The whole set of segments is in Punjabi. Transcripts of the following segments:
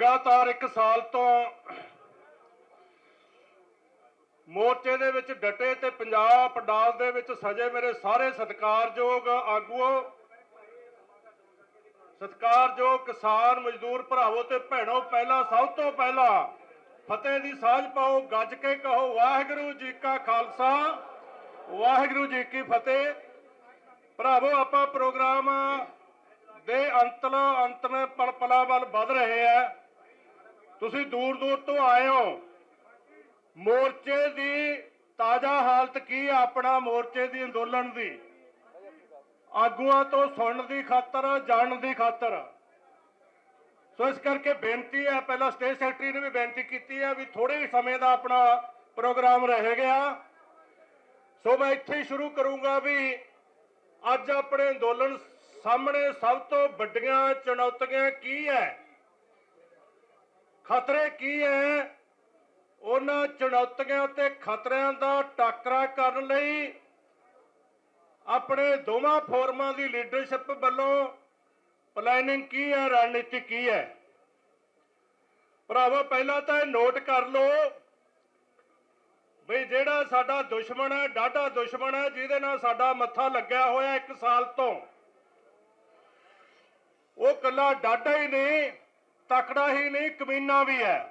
ਲਗਾਤਾਰ 1 ਸਾਲ ਤੋਂ ਮੋਰਚੇ ਦੇ ਵਿੱਚ ਡਟੇ ਤੇ ਪੰਜਾਬ ਪੰਡਾਲ ਦੇ ਵਿੱਚ ਸਜੇ ਮੇਰੇ ਸਾਰੇ ਸਤਿਕਾਰਯੋਗ ਆਗੂਓ, ਸਤਿਕਾਰਯੋਗ ਕਿਸਾਨ ਮਜ਼ਦੂਰ ਭਰਾਵੋ ਤੇ ਭੈਣੋ, ਪਹਿਲਾਂ ਸਭ ਤੋਂ ਪਹਿਲਾਂ ਫਤਿਹ ਦੀ ਸਾਂਝ ਪਾਓ, ਗੱਜ ਕੇ ਕਹੋ, ਵਾਹਿਗੁਰੂ ਜੀ ਕਾ ਖਾਲਸਾ, ਵਾਹਿਗੁਰੂ ਜੀ ਕੀ ਫਤਿਹ। ਭਰਾਵੋ, ਆਪਾਂ ਪ੍ਰੋਗਰਾਮ ਦੇ ਅੰਤਲ ਅੰਤਮ ਪਲਪਲਾ ਵੱਲ ਵਧ ਰਹੇ ਆ। ਤੁਸੀਂ ਦੂਰ ਦੂਰ ਤੋਂ ਆਏ ਹੋ। ਮੋਰਚੇ ਦੀ ਤਾਜ਼ਾ ਹਾਲਤ ਕੀ ਹੈ ਆਪਣਾ ਮੋਰਚੇ ਦੀ ਅੰਦੋਲਨ ਦੀ? ਆਗੂਆਂ ਤੋਂ ਸੁਣਨ ਦੀ ਖਾਤਰ, ਜਾਣਨ ਦੀ ਖਾਤਰ। ਸੋ ਇਸ ਕਰਕੇ ਬੇਨਤੀ ਹੈ, ਪਹਿਲਾਂ ਸਟੇਟ ਸੈਕਟਰੀ ਨੇ ਵੀ ਬੇਨਤੀ ਕੀਤੀ ਹੈ ਵੀ ਥੋੜੇ ਸਮੇਂ ਦਾ ਆਪਣਾ ਪ੍ਰੋਗਰਾਮ ਰਹਿ ਗਿਆ। ਸੋ ਮੈਂ ਇੱਥੇ ਸ਼ੁਰੂ ਕਰੂੰਗਾ ਵੀ ਅੱਜ ਆਪਣੇ ਅੰਦੋਲਨ ਸਾਹਮਣੇ ਸਭ ਤੋਂ ਵੱਡੀਆਂ ਚੁਣੌਤੀਆਂ ਕੀ ਹੈ? ਖਤਰੇ ਕੀ ਹੈ? ਉਹਨਾਂ ਚੁਣੌਤੀਆਂ ਤੇ ਖਤਰਿਆਂ ਦਾ ਟਾਕਰਾ ਕਰਨ ਲਈ ਆਪਣੇ ਦੋਵਾਂ ਫੋਰਮਾਂ ਦੀ ਲੀਡਰਸ਼ਿਪ ਵੱਲੋਂ ਪਲੈਨਿੰਗ ਕੀ ਹੈ, ਰਣਨੀਤੀ ਕੀ ਹੈ? ਭਰਾਵੋ, ਪਹਿਲਾਂ ਤਾਂ ਇਹ ਨੋਟ ਕਰ ਲਓ ਵੀ ਜਿਹੜਾ ਸਾਡਾ ਦੁਸ਼ਮਣ ਹੈ, ਡਾਢਾ ਦੁਸ਼ਮਣ ਹੈ, ਜਿਹਦੇ ਨਾਲ ਸਾਡਾ ਮੱਥਾ ਲੱਗਿਆ ਹੋਇਆ ਇੱਕ ਸਾਲ ਤੋਂ, ਉਹ ਕੱਲਾ ਡਾਢਾ ਹੀ ਨਹੀਂ ਤਕੜਾ ਹੀ ਨਹੀਂ, ਕਮੀਨਾ ਵੀ ਹੈ।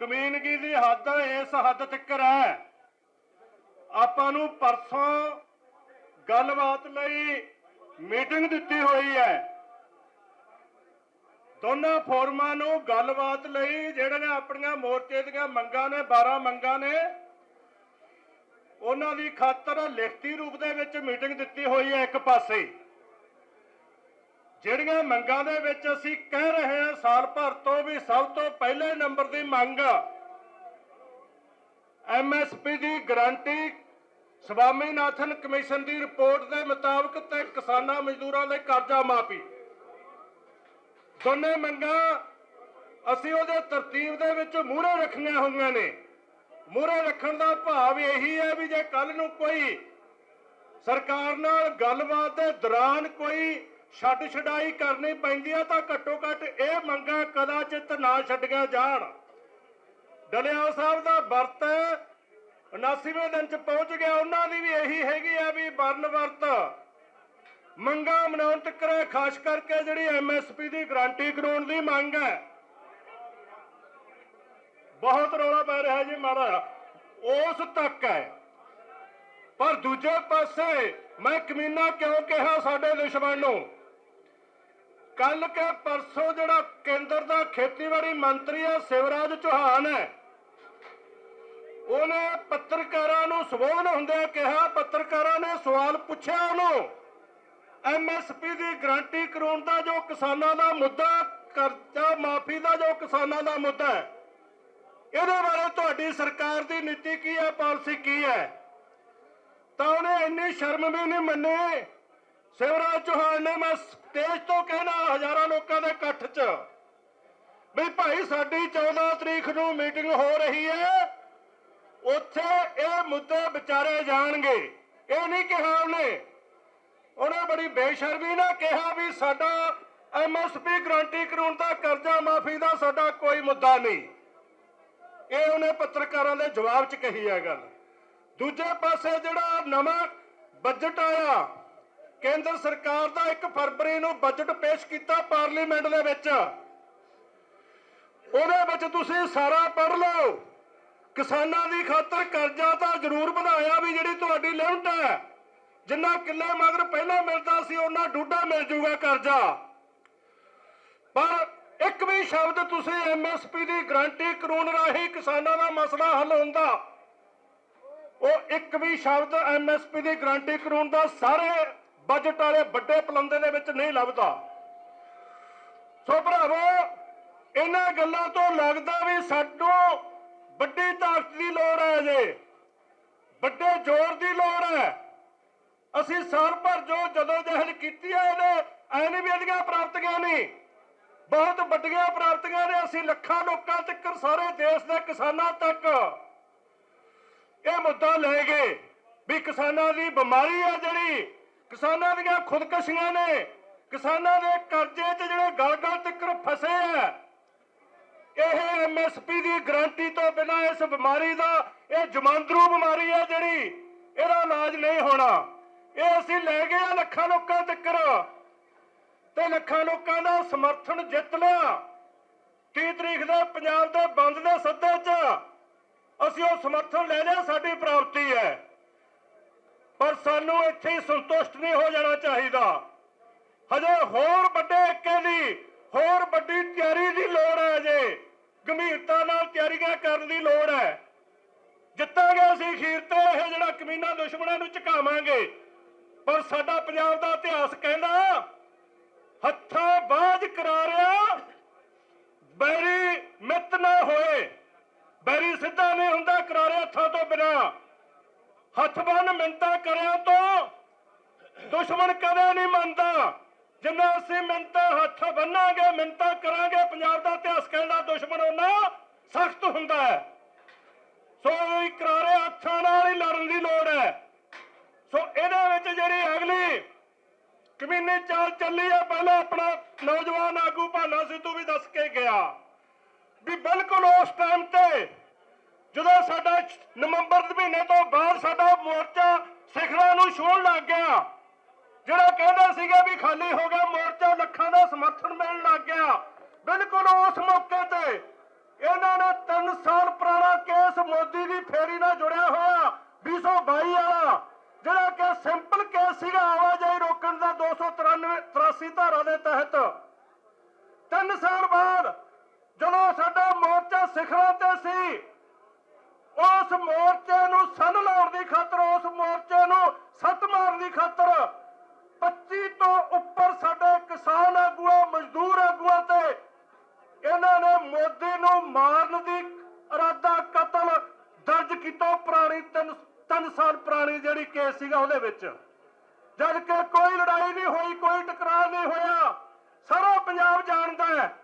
ਕਮੀਨਗੀ ਦੀ ਹੱਦ ਇਸ ਹੱਦ ਤੱਕ ਹੈ। ਆਪਾਂ ਨੂੰ ਪਰਸੋਂ ਗੱਲਬਾਤ ਲਈ ਮੀਟਿੰਗ ਦਿੱਤੀ ਹੋਈ ਹੈ। ਦੋਨਾਂ ਫੋਰਮਾਂ ਨੂੰ ਗੱਲਬਾਤ ਲਈ ਜਿਹੜੇ ਨੇ ਆਪਣੀਆਂ ਮੋਰਚੇ ਦੀਆਂ ਮੰਗਾਂ ਨੇ 12 ਮੰਗਾਂ ਨੇ, ਉਹਨਾਂ ਦੀ ਖਾਤਰ ਲਿਖਤੀ ਰੂਪ ਦੇ ਵਿੱਚ ਮੀਟਿੰਗ ਦਿੱਤੀ ਹੋਈ ਹੈ ਇੱਕ ਪਾਸੇ। ਜਿਹੜੀਆਂ ਮੰਗਾਂ ਦੇ ਵਿੱਚ ਅਸੀਂ ਕਹਿ ਰਹੇ ਹਾਂ, ਸਾਲ ਭਰ ਤੋਂ ਵੀ ਸਭ ਤੋਂ ਪਹਿਲੇ ਨੰਬਰ ਦੀ ਮੰਗ ਐਮਐਸਪੀ ਦੀ ਗਰੰਟੀ ਸਵਾਮੀਨਾਥਨ ਕਮਿਸ਼ਨ ਦੀ ਰਿਪੋਰਟ ਦੇ ਮੁਤਾਬਕ ਤੇ ਕਿਸਾਨਾਂ ਮਜ਼ਦੂਰਾਂ ਦੇ ਕਰਜ਼ਾ ਮਾਫੀ। ਦੋਨੇ ਮੰਗਾਂ ਅਸੀਂ ਉਹਦੇ ਤਰਤੀਬ ਦੇ ਵਿੱਚ ਮੂਹਰੇ ਰੱਖੀਆਂ ਹੋਈਆਂ ਨੇ। ਮੂਹਰੇ ਰੱਖਣ ਦਾ ਭਾਵ ਇਹੀ ਹੈ ਵੀ ਜੇ ਕੱਲ ਨੂੰ ਕੋਈ ਸਰਕਾਰ ਨਾਲ ਗੱਲਬਾਤ ਦੇ ਦੌਰਾਨ ਕੋਈ ਛੱਡ ਛਡਾਈ ਕਰਨੀ ਪੈਂਦੀ ਆ ਤਾਂ ਘੱਟੋ ਘੱਟ ਇਹ ਮੰਗਾਂ ਕਦਾਚਿਤ ਨਾ ਛੱਡੀਆਂ ਜਾਣ। ਡਲਿਆਲ ਸਾਹਿਬ ਦਾ ਵਰਤ 79ਵੇਂ ਦਿਨ ਚ ਪਹੁੰਚ ਗਿਆ। ਉਹਨਾਂ ਦੀ ਵੀ ਇਹੀ ਹੈਗੀ ਆ ਵੀ ਵਰਨ ਵਰਤ। ਮੰਗਾ ਮਨਾਉਣ ਤੱਕ ਖਾਸ ਕਰਕੇ ਜਿਹੜੀ ਐਮਐਸਪੀ ਦੀ ਗਰੰਟੀ ਕਰਾਉਣ ਦੀ ਮੰਗ ਹੈ। ਬਹੁਤ ਰੌਲਾ ਪੈ ਰਿਹਾ ਜੀ ਮਾਰਾ ਉਸ ਤੱਕ ਹੈ। ਪਰ ਦੂਜੇ ਪਾਸੇ ਮੈਂ ਕਮੀਨਾ ਕਿਉਂ ਕਿਹਾ ਸਾਡੇ ਦੁਸ਼ਮਣ ਨੂੰ? ਕੱਲ ਕੇ ਪਰਸੋਂ ਜਿਹੜਾ ਕੇਂਦਰ ਦਾ ਖੇਤੀਬਾੜੀ ਮੰਤਰੀ ਹੈ ਸਿਵਰਾਜ ਚੌਹਾਨ ਹੈ, ਉਹਨੇ ਪੱਤਰਕਾਰਾਂ ਨੂੰ ਸੰਬੋਧਨ ਹੁੰਦਿਆਂ ਕਿਹਾ, ਪੱਤਰਕਾਰਾਂ ਨੇ ਸਵਾਲ ਪੁੱਛਿਆ ਉਹਨੂੰ ਐਮਐਸਪੀ ਦੀ ਗਰੰਟੀ ਕਰਾਉਣ ਦਾ ਜੋ ਕਿਸਾਨਾਂ ਦਾ ਮੁੱਦਾ, ਕਰਜ਼ਾ ਮਾਫੀ ਦਾ ਜੋ ਕਿਸਾਨਾਂ ਦਾ ਮੁੱਦਾ ਹੈ, ਇਹਦੇ ਬਾਰੇ ਤੁਹਾਡੀ ਸਰਕਾਰ ਦੀ ਨੀਤੀ ਕੀ ਹੈ, ਪਾਲਿਸੀ ਕੀ ਹੈ? ਤਾਂ ਉਹਨੇ ਇੰਨੀ ਸ਼ਰਮ ਵੀ ਨਹੀਂ ਮੰਨੀ ਸਿਵਰਾਜ ਚੌਹਾਨ ਨੇ ਮੈਂ ਸਟੇਜ ਤੋਂ ਕਹਿਣਾ, ਹਜ਼ਾਰਾਂ ਲੋਕਾਂ ਦੇ ਇਕੱਠ 'ਚ ਵੀ ਭਾਈ ਸਾਡੀ 14 ਤਰੀਕ ਨੂੰ ਮੀਟਿੰਗ ਹੋ ਰਹੀ ਹੈ। ਉੱਥੇ ਇਹ ਮੁੱਦੇ ਵਿਚਾਰੇ ਜਾਣਗੇ। ਇਹ ਨਹੀਂ ਕਿਹਾ ਉਹਨੇ। ਉਹਨੇ ਬੜੀ ਬੇਸ਼ਰਮੀ ਨਾਲ ਕਿਹਾ ਵੀ ਸਾਡਾ ਐਮਐਸਪੀ ਗਾਰੰਟੀ ਕਰਾਉਣ ਦਾ ਕਰਜ਼ਾ ਮਾਫੀ ਦਾ ਸਾਡਾ ਕੋਈ ਮੁੱਦਾ ਨਹੀਂ। ਇਹ ਉਹਨੇ ਪੱਤਰਕਾਰਾਂ ਦੇ ਜਵਾਬ 'ਚ ਕਹੀ ਹੈ ਗੱਲ। ਦੂਜੇ ਪਾਸੇ ਜਿਹੜਾ ਨਵਾਂ ਬਜਟ ਆਇਆ ਕੇਂਦਰ ਸਰਕਾਰ ਦਾ 1 ਫਰਵਰੀ ਨੂੰ ਬਜਟ ਪੇਸ਼ ਕੀਤਾ ਪਾਰਲੀਮੈਂਟ ਦੇ ਵਿੱਚ। ਉਹਦੇ ਵਿੱਚ ਤੁਸੀਂ ਸਾਰਾ ਪੜ੍ਹ ਲਓ। ਕਿਸਾਨਾਂ ਦੀ ਖਾਤਰ ਕਰਜ਼ਾ ਤਾਂ ਜ਼ਰੂਰ ਵਧਾਇਆ ਵੀ ਜਿਹੜੀ ਤੁਹਾਡੀ ਲਿਮਟ ਹੈ। ਜਿੰਨਾ ਕਿੱਲੇ ਮਗਰ ਪਹਿਲਾਂ ਮਿਲਦਾ ਸੀ ਉਹਨਾਂ ਡੂਡਾ ਮਿਲ ਜੂਗਾ ਕਰਜ਼ਾ। ਪਰ ਇੱਕ ਵੀ ਸ਼ਬਦ ਤੁਸੀਂ ਐਮਐਸਪੀ ਦੀ ਗਰੰਟੀ ਕਾਨੂੰਨ ਰਾਹੀਂ ਕਿਸਾਨਾਂ ਦਾ ਮਸਲਾ ਹੱਲ ਹੁੰਦਾ। ਉਹ ਇੱਕ ਵੀ ਸ਼ਬਦ ਐਮਐਸਪੀ ਦੀ ਗਰੰਟੀ ਕਾਨੂੰਨ ਦਾ ਸਾਰੇ ਬਜਟ ਵਾਲੇ ਵੱਡੇ ਪਲੰਦੇ ਦੇ ਵਿੱਚ ਨਹੀਂ ਲੱਭਦਾ। ਸੋ ਭਰਾਵੋ, ਇਹਨਾਂ ਗੱਲਾਂ ਤੋਂ ਲੱਗਦਾ ਵੀ ਸਾਨੂੰ ਵੱਡੀ ਤਾਕਤ ਦੀ ਲੋੜ ਹੈ ਜੇ ਵੱਡੇ ਜ਼ੋਰ ਦੀ ਲੋੜ ਹੈ। ਅਸੀਂ ਸਾਲ ਭਰ ਜੋ ਜਦੋਂ ਜਹਿਦ ਕੀਤੀ ਹੈ, ਇਹਨੇ ਐ ਨਹੀਂ ਵੀ ਇਹਦੀਆਂ ਪ੍ਰਾਪਤੀਆਂ ਨਹੀਂ ਬਹੁਤ ਵੱਡੀਆਂ ਪ੍ਰਾਪਤੀਆਂ ਨੇ ਅਸੀਂ ਲੱਖਾਂ ਲੋਕਾਂ ਤੱਕ, ਸਾਰੇ ਦੇਸ਼ ਦੇ ਕਿਸਾਨਾਂ ਤੱਕ। ਇਹ ਮੁੱਦਾ ਲੈ ਗਏ ਵੀ ਕਿਸਾਨਾਂ ਦੀ ਬਿਮਾਰੀ ਆ ਜਿਹੜੀ ਕਿਸਾਨਾਂ ਦੀਆਂ ਖੁਦਕਸ਼ੀਆਂ ਨੇ, ਕਿਸਾਨਾਂ ਦੇ ਕਰਜ਼ੇ 'ਚ ਜਿਹੜੇ ਗਲ-ਗਲ ਤੱਕ ਫਸੇ ਆ, ਇਹ ਐਮਐਸਪੀ ਦੀ ਗਰੰਟੀ ਤੋਂ ਬਿਨਾਂ ਇਸ ਬਿਮਾਰੀ ਦਾ, ਇਹ ਜਮਾਂਦਰੂ ਬਿਮਾਰੀ ਹੈ ਜਿਹੜੀ, ਇਹਦਾ ਇਲਾਜ ਨਹੀਂ ਹੋਣਾ। ਇਹ ਅਸੀਂ ਲੈ ਗਏ ਆ ਲੱਖਾਂ ਲੋਕਾਂ ਤੱਕ ਤੇ ਲੱਖਾਂ ਲੋਕਾਂ ਦਾ ਸਮਰਥਨ ਜਿੱਤ ਲਿਆ। 30 ਤਰੀਕ ਦੇ ਪੰਜਾਬ ਦੇ ਬੰਦ ਦੇ ਸੱਦੇ 'ਚ ਅਸੀਂ ਉਹ ਸਮਰਥਨ ਲੈ ਲਿਆ, ਸਾਡੀ ਪ੍ਰਾਪਤੀ ਹੈ। ਪਰ ਸਾਨੂੰ ਇੱਥੇ ਹੀ ਸੰਤੁਸ਼ਟ ਨਹੀਂ ਹੋ ਜਾਣਾ ਚਾਹੀਦਾ। ਹਜੇ ਹੋਰ ਵੱਡੇ ਏਕੇ ਦੀ, ਹੋਰ ਵੱਡੀ ਤਿਆਰੀ ਦੀ ਲੋੜ ਹੈ ਅਜੇ ਗੰਭੀਰਤਾ ਨਾਲ ਤਿਆਰੀਆਂ ਕਰਨ ਦੀ ਲੋੜ ਹੈ। ਜਿੱਤਾਂਗੇ ਅਸੀਂ ਖੀਰ ਤੇ, ਇਹ ਜਿਹੜਾ ਕਮੀਨਾ ਦੁਸ਼ਮਣਾਂ ਨੂੰ ਝੁਕਾਵਾਂਗੇ। ਪਰ ਸਾਡਾ ਪੰਜਾਬ ਦਾ ਇਤਿਹਾਸ ਕਹਿੰਦਾ, ਹੱਥਾਂ ਬਾਝ ਕਰਾਰਿਆ ਬੈਰੀ ਮਿੱਤ ਨਾ ਹੋਏ। ਬੈਰੀ ਸਿੱਧਾ ਨਹੀਂ ਹੁੰਦਾ ਕਰਾਰੇ ਹੱਥਾਂ ਤੋਂ ਬਿਨਾ। ਹੱਥ ਬੰਨ ਮਿੰਤਾ ਕਰਿਆ ਤੋਂ। ਦੁਸ਼ਮਣ ਕਦੇ ਨਹੀਂ ਮੰਨਦਾ। ਜਿੰਨਾ ਅਸੀਂ ਮਿੰਤਾ ਹੱਥ ਬੰਨਾਂਗੇ, ਮਿੰਤਾ ਕਰਾਂਗੇ, ਪੰਜਾਬ ਦਾ ਇਤਿਹਾਸ ਕਹਿੰਦਾ ਦੁਸ਼ਮਣ ਉਹਨਾਂ ਸਖਤ ਹੁੰਦਾ ਹੈ। ਸੋ ਇਹ ਕਰਾਰੇ ਹੱਥਾਂ ਨਾਲ ਹੀ ਲੜਨ ਦੀ ਲੋੜ ਹੈ। ਸੋ ਇਹਦੇ ਵਿੱਚ ਜਿਹੜੀ ਅਗਲੀ ਕਮੀਨੀ ਚਾਲ ਚੱਲੀ ਹੈ ਪਹਿਲਾਂ ਆਪਣਾ ਨੌਜਵਾਨ ਆਗੂ ਭਾਨਾ ਸਿੱਧੂ ਵੀ ਦੱਸ ਕੇ ਗਿਆ। ਵੀ ਬਿਲਕੁਲ ਉਸ ਟਾਈਮ ਤੇ ਜਦੋਂ ਸਾਡਾ ਨਵੰਬਰ ਦੇ ਮਹੀਨੇ ਤੋਂ ਬਾਅਦ ਸਾਡਾ ਮੋਰਚਾ ਸਿਖਰਾਂ ਨੂੰ ਛੂਹਣ ਲੱਗ ਗਿਆ, ਜਿਹੜਾ ਕਹਿੰਦਾ ਸੀਗਾ ਵੀ ਖਾਲੀ ਹੋ ਗਿਆ ਮੋਰਚਾ, ਲੱਖਾਂ ਦਾ ਸਮਰਥਨ ਮਿਲਣ ਲੱਗ ਗਿਆ, ਬਿਲਕੁਲ ਉਸ ਮੌਕੇ ਤੇ ਇਹਨਾਂ ਨੇ 3 ਸਾਲ ਪੁਰਾਣਾ ਕੇਸ ਮੋਦੀ ਦੀ ਫੇਰੀ ਨਾਲ ਜੁੜਿਆ ਹੋਇਆ 222 ਵਾਲਾ, ਜਿਹੜਾ ਕਿ ਸਿੰਪਲ ਕੇਸ ਸੀਗਾ, ਆਵਾਜਾਈ ਰੋਕਣ ਦਾ 293 83 ਧਾਰਾ ਦੇ ਤਹਿਤ। 3 ਸਾਲ ਬਾਅਦ ਜਦੋਂ ਸਾਡਾ ਮੋਰਚਾ ਸਿਖਰਾਂ ਤੇ ਸੀ ਉਸ ਮੋਰਚੇ ਨੂੰ ਸੰਨ ਲਾਉਣ ਦੀ ਖਾਤਰ ਉਸ ਮੋਰਚੇ ਨੂੰ ਸੱਤ ਦੀ ਖਾਤਰ 25 ਤੋਂ ਉੱਪਰ ਸਾਡੇ ਕਿਸਾਨ ਆਗੂਆਂ, ਮਜ਼ਦੂਰ ਆਗੂਆਂ ਤੇ ਇਹਨਾਂ ਨੇ ਮੋਦੀ ਨੂੰ ਮਾਰਨ ਦੀ ਇਰਾਦਾ ਕਤਲ ਦਰਜ ਕੀਤਾ। ਪੁਰਾਣੀ ਤਿੰਨ ਸਾਲ ਪੁਰਾਣੀ ਜਿਹੜੀ ਕੇਸ ਸੀਗਾ ਉਹਦੇ ਵਿੱਚ। ਜਦ ਕਿ ਕੋਈ ਲੜਾਈ ਨਹੀਂ ਹੋਈ, ਕੋਈ ਟਕਰਾਅ ਨਹੀਂ ਹੋਇਆ। ਸਾਰਾ ਪੰਜਾਬ ਜਾਣਦਾ ਹੈ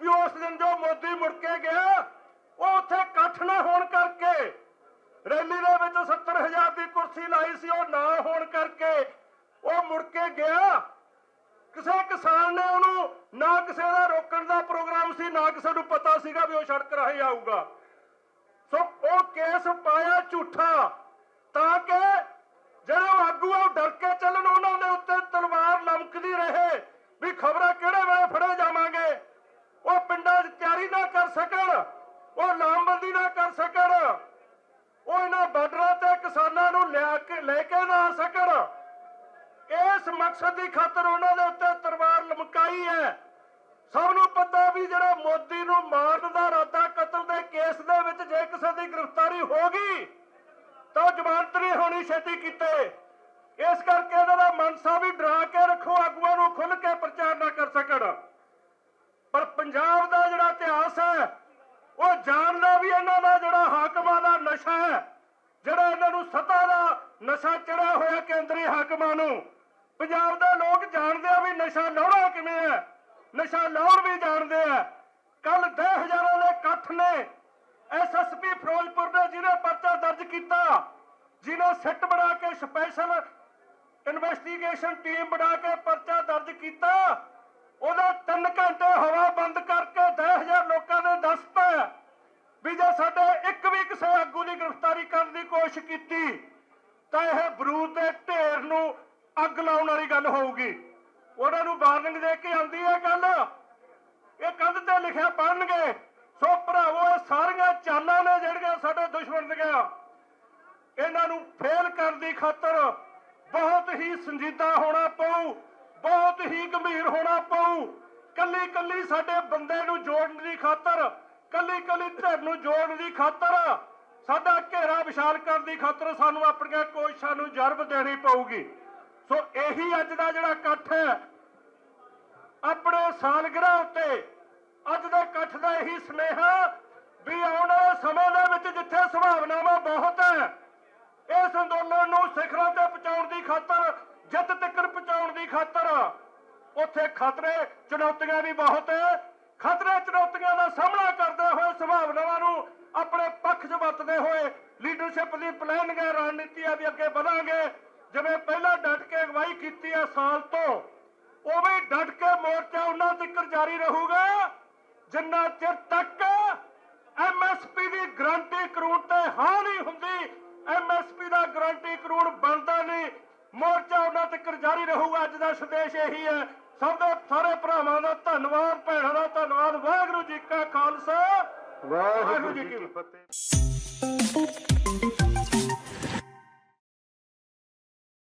ਵੀ ਉਸ ਦਿਨ ਜੋ ਮੋਦੀ ਮੁੜ ਕੇ ਗਿਆ, ਉਹ ਉੱਥੇ ਇਕੱਠ ਨਾ ਹੋਣ ਕਰਕੇ ਰੈਲੀ ਦੇ ਵਿੱਚ 70000 ਦੀ ਕੁਰਸੀ ਲਾਈ ਸੀ, ਉਹ ਨਾ ਹੋਣ ਕਰਕੇ ਉਹ ਮੁੜ ਕੇ ਗਿਆ। ਕਿਸੇ ਕਿਸਾਨ ਨੇ ਉਹਨੂੰ ਨਾ ਕਿਸੇ ਦਾ ਰੋਕਣ ਦਾ ਪ੍ਰੋਗਰਾਮ ਸੀ, ਨਾ ਕਿਸੇ ਨੂੰ ਪਤਾ ਸੀਗਾ ਵੀ ਉਹ ਸੜਕ ਰਾਹੀਂ ਆਊਗਾ। ਸੋ ਉਹ ਕੇਸ ਪਾਇਆ ਝੂਠਾ, ਤਾਂ ਕਿ ਜਿਹੜੇ ਆਗੂ ਆ, ਉਹ ਡਰ ਕੇ ਚੱਲਣ, ਉਹਨਾਂ ਦੇ ਉੱਤੇ ਤਲਵਾਰ ਲਮਕਦੀ ਰਹੇ ਵੀ ਖਬਰਾਂ ਕਿਹੜੇ ਵੇਲੇ ਫੜੇ ਜਾਵਾਂਗੇ। ਉਹ ਪਿੰਡਾਂ 'ਚ ਤਿਆਰੀ ਨਾ ਕਰ ਸਕਣ, ਉਹ ਲਾਮਬੰਦੀ ਨਾ ਕਰ ਸਕਣ ਉਹ ਇਹਨਾਂ ਬਾਰਡਰਾਂ ਤੇ ਕਿਸਾਨਾਂ ਨੂੰ ਲਿਆ ਕੇ ਲੈ ਕੇ ਨਾ ਸਕਣ। ਇਸ ਮਕਸਦ ਦੀ ਖਾਤਰ ਉਹਨਾਂ ਦੇ ਉੱਤੇ ਤਲਵਾਰ ਲਮਕਾਈ ਹੈ। ਸਭ ਨੂੰ ਪਤਾ ਵੀ ਜਿਹੜਾ ਮੋਦੀ ਨੂੰ ਮਾਰਨ ਦਾ ਇਰਾਦਾ ਕਤਲ ਦੇ ਕੇਸ ਦੇ ਵਿੱਚ ਜੇ ਕਿਸੇ ਦੀ ਗ੍ਰਿਫਤਾਰੀ ਹੋ ਗਈ, ਤਾਂ ਉਹ ਜ਼ਮਾਨਤ ਨਹੀਂ ਹੋਣੀ ਛੇਤੀ ਕੀਤੇ। ਇਸ ਕਰਕੇ ਇਹਨਾਂ ਦਾ ਮਨਸਾ ਵੀ ਡਰਾ ਕੇ ਰੱਖੋ, ਆਗੂਆਂ ਨੂੰ ਖੁੱਲ ਕੇ ਪ੍ਰਚਾਰ ਨਾ ਕਰ ਸਕਣ। ਪਰ ਪੰਜਾਬ ਦਾ ਜਿਹੜਾ ਇਤਿਹਾਸ ਹੈ, ਉਹ ਜਾਣਦਾ ਵੀ ਇਹਨਾਂ ਦਾ ਜਿਹੜਾ ਹਾਕਮਾਂ ਦਾ ਨਸ਼ਾ ਹੈ, ਜਿਹੜਾ ਇਹਨਾਂ ਨੂੰ ਸੱਤਾ ਦਾ ਨਸ਼ਾ ਚੜਿਆ ਹੋਇਆ ਕੇਂਦਰੀ ਹਾਕਮਾਂ ਨੂੰ। ਪੰਜਾਬ ਦੇ ਲੋਕ ਜਾਣਦੇ ਆ ਵੀ ਨਸ਼ਾ ਲਾਉਣਾ ਕਿਵੇਂ ਹੈ। ਨਸ਼ਾ ਲਾਉਣ ਵੀ ਜਾਣਦੇ ਆ। ਕੱਲ ਦੇ ਦੇ ਇਕੱਠ ਨੇ ਐਸਐਸਪੀ ਫਿਰੋਜ਼ਪੁਰ ਨੇ ਜਿਹਨੇ ਪਰਚਾ ਦਰਜ ਕੀਤਾ, ਜਿਹਨੇ ਸਿੱਟ ਬਣਾ ਕੇ ਸਪੈਸ਼ਲ ਇਨਵੈਸਟੀਗੇਸ਼ਨ ਟੀਮ ਬਣਾ ਕੇ ਪਰਚਾ ਦਰਜ ਕੀਤਾ, ਉਹਦਾ 3 ਘੰਟੇ ਹਵਾ ਬੰਦ ਕਰਕੇ 10000 ਲੋਕਾਂ ਨੇ ਦੱਸਤਾ ਵੀ ਜੇ ਸਾਡੇ ਇੱਕ ਵੀ ਕਿਸੇ ਆਗੂ ਦੀ ਗ੍ਰਿਫਤਾਰੀ ਕਰਨ ਦੀ ਕੋਸ਼ਿਸ਼ ਕੀਤੀ ਤਾਂ ਇਹ ਬਰੂਦ ਦੇ ਢੇਰ ਨੂੰ ਅੱਗ ਲਾਉਣ ਵਾਲੀ ਗੱਲ ਹੋਊਗੀ। ਉਹਨਾਂ ਨੂੰ ਵਾਰਨਿੰਗ ਦੇ ਕੇ ਆਉਂਦੀ ਹੈ ਗੱਲ। ਇਹ ਕੰਧ ਤੇ ਲਿਖਿਆ ਪੜਨਗੇ ਸੋ ਭਰਾਵੋ, ਇਹ ਸਾਰੀਆਂ ਚਾਲਾਂ ਨੇ ਜਿਹੜੀਆਂ ਸਾਡੇ ਦੁਸ਼ਮਣ ਦੀਆਂ। ਇਹਨਾਂ ਨੂੰ ਫੇਲ ਕਰਨ ਦੀ ਖਾਤਰ ਬਹੁਤ ਹੀ ਸੰਜੀਦਾ ਹੋਣਾ ਪਊ, ਬਹੁਤ ਹੀ ਗੰਭੀਰ ਹੋਣਾ ਪਊ। ਕੱਲੀ ਕੱਲੀ ਸਾਡੇ ਬੰਦੇ ਨੂੰ ਜੋੜਨ ਦੀ ਖਾਤਰ ਕੱਲੀ ਕੱਲੀ ਧਿਰ ਨੂੰ ਜੋੜਨ ਦੀ ਖਾਤਰ ਸਾਡਾ ਘੇਰਾ ਵਿਸ਼ਾਲ ਕਰਨ ਦੀ ਖਾਤਰ ਸਾਨੂੰ ਆਪਣੀਆਂ ਕੋਸ਼ਿਸ਼ਾਂ ਨੂੰ ਜਰਬ ਦੇਣੀ ਪਊਗੀ। ਸੋ ਇਹੀ ਅੱਜ ਦਾ ਜਿਹੜਾ ਇਕੱਠ ਹੈ, ਆਪਣੇ ਸਾਲਗਿਰਾ ਉੱਤੇ ਅੱਜ ਦੇ ਇਕੱਠ ਦਾ ਇਹੀ ਸੁਨੇਹਾ ਵੀ ਆਉਣ ਵਾਲੇ ਸਮੇਂ ਦੇ ਵਿੱਚ ਜਿੱਥੇ ਸੰਭਾਵਨਾਵਾਂ ਬਹੁਤ ਹੈ, ਇਸ ਅੰਦੋਲਨ ਨੂੰ ਸਿਖਰਾਂ ਤੇ ਪਹੁੰਚਾਉਣ ਦੀ ਖਾਤਰ, ਜਿੱਤ ਤੱਕ ਪਹੁੰਚਾਉਣ ਦੀ ਖਾਤਰ, ਉੱਥੇ ਖਤਰੇ, ਚੁਣੌਤੀਆਂ ਵੀ ਬਹੁਤ ਹੈ। ਖਤਰੇ, ਚੁਣੌਤੀਆਂ ਦਾ ਸਾਹਮਣਾ ਕਰਦੇ ਹੋਏ ਸੰਭਾਵਨਾਵਾਂ ਨੂੰ ਆਪਣੇ ਪੱਖ 'ਚ ਵਰਤਦੇ ਹੋਏ ਲੀਡਰਸ਼ਿਪ ਦੀ ਪਲਾਨਿੰਗ ਹੈ ਰਣਨੀਤੀ ਹੈ ਵੀ ਅੱਗੇ ਵਧਾਂਗੇ। ਜਿਵੇਂ ਪਹਿਲਾਂ ਡਟ ਕੇ ਅਗਵਾਈ ਕੀਤੀ ਹੈ ਸਾਲ ਤੋਂ, ਉਵੇਂ ਡਟ ਕੇ ਮੋਰਚਾ ਉਹਨਾਂ ਤੱਕ ਜਾਰੀ ਰਹੂਗਾ, ਜਿੰਨਾ ਚਿਰ ਤੱਕ ਐਮਐਸਪੀ ਦੀ ਗਰੰਟੀ ਕਾਨੂੰਨ ਤੇ ਹਾਂ ਨਹੀਂ ਹੁੰਦੀ ਐਮਐਸਪੀ ਦਾ ਗਰੰਟੀ ਕਾਨੂੰਨ ਬਣਦਾ ਨਹੀਂ, ਮੋਰਚਾ ਉਹਨਾਂ ਤੱਕ ਜਾਰੀ ਰਹੂਗਾ। ਅੱਜ ਦਾ ਸੰਦੇਸ਼ ਇਹੀ ਹੈ। ਸਭ ਦੇ ਸਾਰੇ ਭਰਾਵਾਂ ਦਾ ਧੰਨਵਾਦ, ਭੈਣਾਂ ਦਾ ਧੰਨਵਾਦ। ਵਾਹਿਗੁਰੂ ਜੀ ਕਾ ਖਾਲਸਾ। ਵਾਹਿਗੁਰੂ ਜੀ ਕੀ ਫਤਿਹ